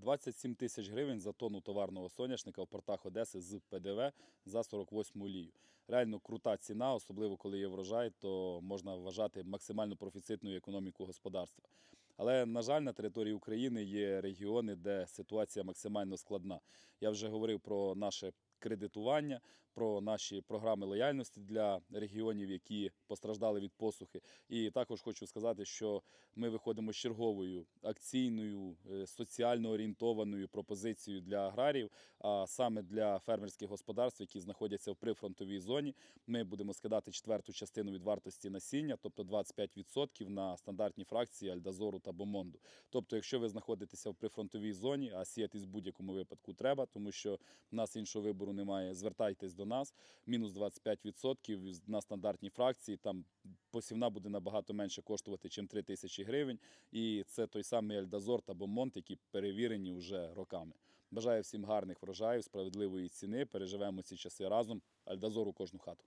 27 тисяч гривень за тонну товарного соняшника в портах Одеси з ПДВ за 48 олію. Реально крута ціна, особливо коли є врожай, то можна вважати максимально профіцитною економіку господарства. Але, на жаль, на території України є регіони, де ситуація максимально складна. Я вже говорив про наше кредитування, про наші програми лояльності для регіонів, які постраждали від посухи. І також хочу сказати, що ми виходимо з черговою акційною, е, соціально орієнтованою пропозицією для аграріїв, а саме для фермерських господарств, які знаходяться в прифронтовій зоні. Ми будемо скидати четверту частину від вартості насіння, тобто 25% на стандартні фракції Альдазору та Бомонду. Тобто, якщо ви знаходитеся в прифронтовій зоні, а сіятись в будь-якому випадку треба, тому що в нас іншого вибору немає, звертайтесь до нас. Мінус 25% на стандартні фракції. Там посівна буде набагато менше коштувати, ніж 3 тисячі гривень. І це той самий Альдазор та Бомонт, які перевірені вже роками. Бажаю всім гарних врожаїв, справедливої ціни. Переживемо ці часи разом. Альдазор у кожну хату.